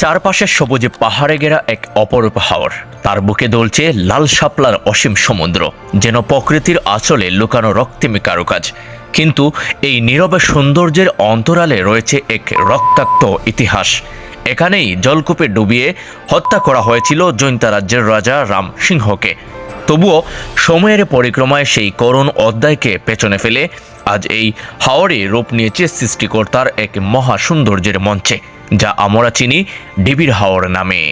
চারপাশে সবুজে পাহাড়ে ঘেরা এক অপরূপ হাওর। তার বুকে দলছে লাল শাপলার অসীম সমুদ্র, যেন প্রকৃতির আঁচলে লুকানো রক্তিমী কারুকাজ। কিন্তু এই নীরবে সৌন্দর্যের অন্তরালে রয়েছে এক রক্তাক্ত ইতিহাস। এখানেই জলকূপে ডুবিয়ে হত্যা করা হয়েছিল জৈন্তা রাজ্যের রাজা রাম সিংহকে। তবুও সময়ের পরিক্রমায় সেই করুণ অধ্যায়কে পেছনে ফেলে আজ এই হাওড়ে রূপ নিয়েছে সৃষ্টিকর্তার এক মহা সৌন্দর্যের মঞ্চে। যা আমরা চিনি ডিবির হাওড় নামে।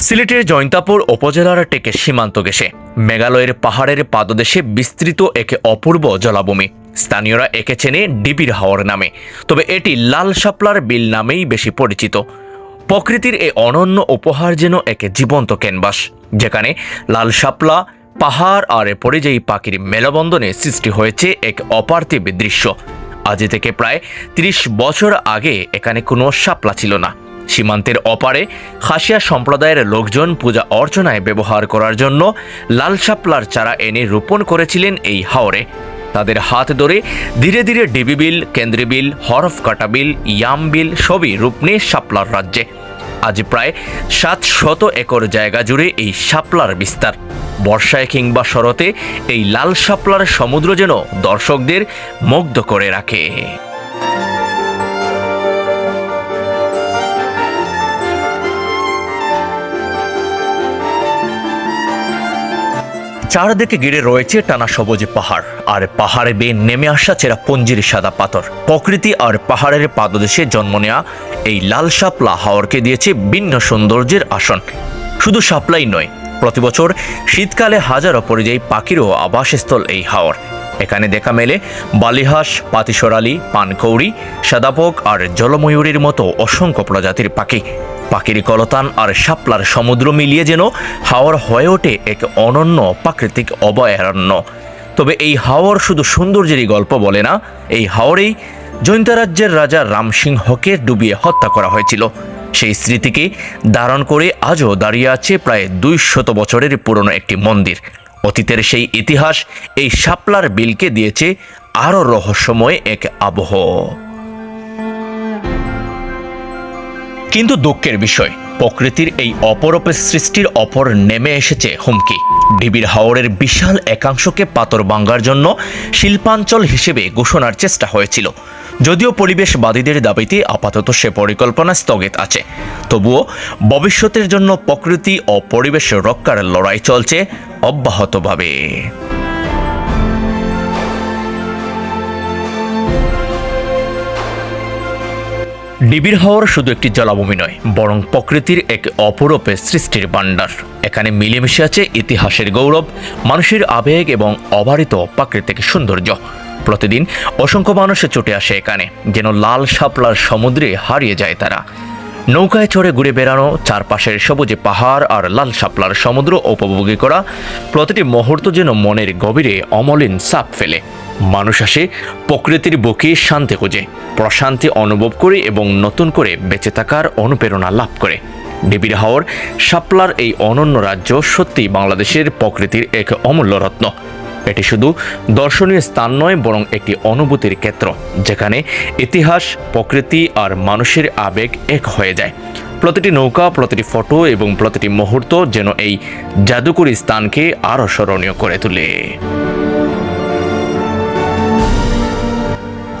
সিলেটের জৈন্তাপুর উপজেলার টেকে সীমান্ত গেছে মেঘালয়ের পাহাড়ের পাদদেশে বিস্তৃত একে অপূর্ব জলাভূমি। স্থানীয়রা একে চেনে ডিবির হাওর নামে, তবে এটি লাল শাপলার বিল নামেই বেশি পরিচিত। প্রকৃতির এই অনন্য উপহার যেন একে জীবন্ত ক্যানভাস, যেখানে লাল শাপলা পাহাড় আর পরিযায়ী পাখির মেলবন্ধনে সৃষ্টি হয়েছে এক অপার্থিব দৃশ্য। আজ থেকে প্রায় ৩০ বছর আগে এখানে কোনো শাপলা ছিল না। সীমান্তের অপারে খাসিয়া সম্প্রদায়ের লোকজন পূজা অর্চনায় ব্যবহার করার জন্য লাল শাপলার চারা এনে রোপণ করেছিলেন এই হাওরে। তাদের হাত ধরে ধীরে ধীরে ডিবি বিল কেন্দ্রী বিল, হরফ কাটা বিল, ইয়াম বিল সবই রূপ নিয়ে শাপলার রাজ্যে। আজ প্রায় সাত শত একর জায়গা জুড়ে এই শাপলার বিস্তার। বর্ষায় কিংবা শরতে এই লাল শাপলার সমুদ্র যেন দর্শকদের মুগ্ধ করে রাখে। চারদিকে ঘিরে রয়েছে টানা সবুজ পাহাড়, আর পাহাড়ে বেয়ে নেমে আসা চেরা পঞ্জির সাদা পাথর। প্রকৃতি আর পাহাড়ের পাদদেশে জন্ম নেওয়া এই লাল শাপলা হাওরকে দিয়েছে ভিন্ন সৌন্দর্যের আসন। শুধু শাপলাই নয় প্রতিবছর শীতকালে হাজারো পরিযায়ী পাখিরও আবাসস্থল এই হাওর। এখানে দেখা মেলে বালিহাঁস পাতিসরালি পানকৌড়ি, সাদাপোক আর জলময়ূরীর মতো অসংখ্য প্রজাতির পাখি। পাখির কলতান আর শাপলার সমুদ্র মিলিয়ে যেন হাওর হয়ে ওঠে এক অনন্য প্রাকৃতিক অভয়ারণ্য। তবে এই হাওর শুধু সৌন্দর্যেরই গল্প বলে না, এই হাওরেই জৈন্তা রাজ্যের রাজা রামসিংহকে ডুবিয়ে হত্যা করা হয়েছিল। সেই স্মৃতিকে ধারণ করে আজও দাঁড়িয়ে আছে প্রায় দুই শত বছরের পুরনো একটি মন্দির। অতীতের সেই ইতিহাস এই শাপলার বিলকে দিয়েছে আরও রহস্যময় এক আবহ। কিন্তু দুঃখের বিষয়, প্রকৃতির এই অপরূপের সৃষ্টির অপর নেমে এসেছে হুমকি। ডিবির হাওরের বিশাল একাংশকে পাথর ভাঙ্গার জন্য শিল্পাঞ্চল হিসেবে ঘোষণার চেষ্টা হয়েছিল। যদিও পরিবেশবাদীদের দাবিতে আপাতত সে পরিকল্পনা স্থগিত আছে। তবুও ভবিষ্যতের জন্য প্রকৃতি ও পরিবেশ রক্ষার লড়াই চলছে অব্যাহতভাবে। ডিবির হাওর শুধু একটি জলাভূমি নয়, বরং প্রকৃতির এক অপরূপে সৃষ্টির ভাণ্ডার। এখানে মিলেমিশে আছে ইতিহাসের গৌরব, মানুষের আবেগ এবং অবারিত প্রাকৃতিক সৌন্দর্য। প্রতিদিন অসংখ্য মানুষ ছুটে আসে এখানে, যেন লাল শাপলার সমুদ্রে হারিয়ে যায় তারা। নৌকায় চড়ে ঘুরে বেড়ানো, চারপাশের সবুজে পাহাড় আর লাল শাপলার সমুদ্র উপভোগী করা, প্রতিটি মুহূর্ত যেন মনের গভীরে অমলিন সাপ ফেলে। মানুষ আসে প্রকৃতির বুকে শান্তি খুঁজে, প্রশান্তি অনুভব করে এবং নতুন করে বেঁচে থাকার অনুপ্রেরণা লাভ করে। ডিবির হাওর, শাপলার এই অনন্য রাজ্য সত্যি বাংলাদেশের প্রকৃতির এক অমূল্য রত্ন। এটি শুধু দর্শনীয় স্থান নয়, বরং একটি অনুভূতির ক্ষেত্র, যেখানে ইতিহাস, প্রকৃতি আর মানুষের আবেগ এক হয়ে যায়। প্রতিটি নৌকা, প্রতিটি ফটো এবং প্রতিটি মুহূর্ত যেন এই জাদুকরী স্থানকে আরও স্মরণীয় করে তোলে।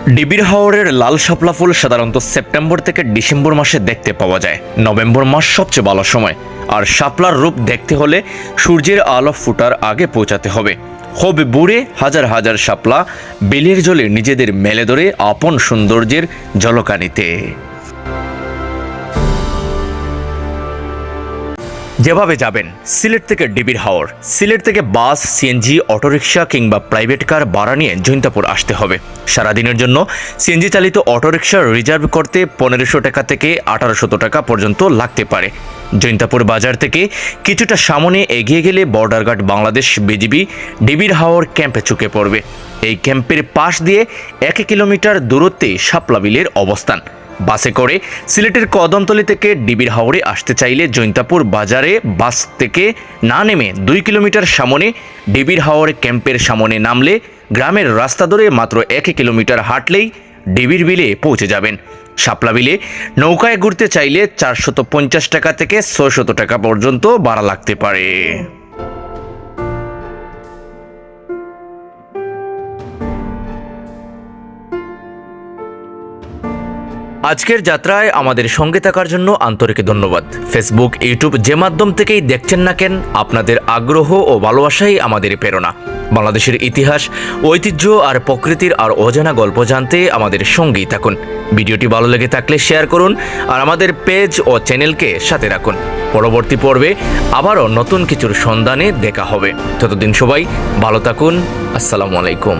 ডিবির হাওরের লাল শাপলা ফুল সাধারণত সেপ্টেম্বর থেকে ডিসেম্বর মাসে দেখতে পাওয়া যায়। নভেম্বর মাস সবচেয়ে ভালো সময়। আর শাপলার রূপ দেখতে হলে সূর্যের আলো ফুটার আগে পৌঁছাতে হবে। খুব বুড়ে হাজার হাজার শাপলা বেলের জলে নিজেদের মেলে ধরে আপন সৌন্দর্যের জলকানিতে। যেভাবে যাবেন, সিলেট থেকে ডিবির হাওর। সিলেট থেকে বাস, সিএনজি, অটোরিকশা কিংবা প্রাইভেট কার ভাড়া নিয়ে জৈন্তাপুর আসতে হবে। সারাদিনের জন্য সিএনজি চালিত অটোরিকশা রিজার্ভ করতে পনেরোশো টাকা থেকে আঠারোশত টাকা পর্যন্ত লাগতে পারে। জৈন্তাপুর বাজার থেকে কিছুটা সামনে এগিয়ে গেলে বর্ডার গার্ড বাংলাদেশ বিজিবি ডিবির হাওর ক্যাম্পে চুকে পড়বে। এই ক্যাম্পের পাশ দিয়ে এক কিলোমিটার দূরত্বে শাপলা বিলের অবস্থান। বাসে করে সিলেটের কদমতলি থেকে ডিবির হাওড়ে আসতে চাইলে জৈন্তাপুর বাজারে বাস থেকে না নেমে দুই কিলোমিটার সামনে ডিবির হাওড় ক্যাম্পের সামনে নামলে গ্রামের রাস্তা ধরে মাত্র এক কিলোমিটার হাঁটলেই ডিবির বিলে পৌঁছে যাবেন। শাপলা বিলে নৌকায় ঘুরতে চাইলে চারশত পঞ্চাশ টাকা থেকে ছয়শত টাকা পর্যন্ত ভাড়া লাগতে পারে। আজকের যাত্রায় আমাদের সঙ্গে থাকার জন্য আন্তরিক ধন্যবাদ। ফেসবুক ইউটিউব যে মাধ্যম থেকেই দেখছেন না কেন, আপনাদের আগ্রহ ও ভালোবাসাই আমাদের প্রেরণা। বাংলাদেশের ইতিহাস, ঐতিহ্য আর প্রকৃতির আর অজানা গল্প জানতে আমাদের সঙ্গেই থাকুন। ভিডিওটি ভালো লেগে থাকলে শেয়ার করুন আর আমাদের পেজ ও চ্যানেলকে সাথে রাখুন। পরবর্তী পর্বে আবারও নতুন কিছুর সন্ধানে দেখা হবে। ততদিন সবাই ভালো থাকুন। আসসালামু আলাইকুম।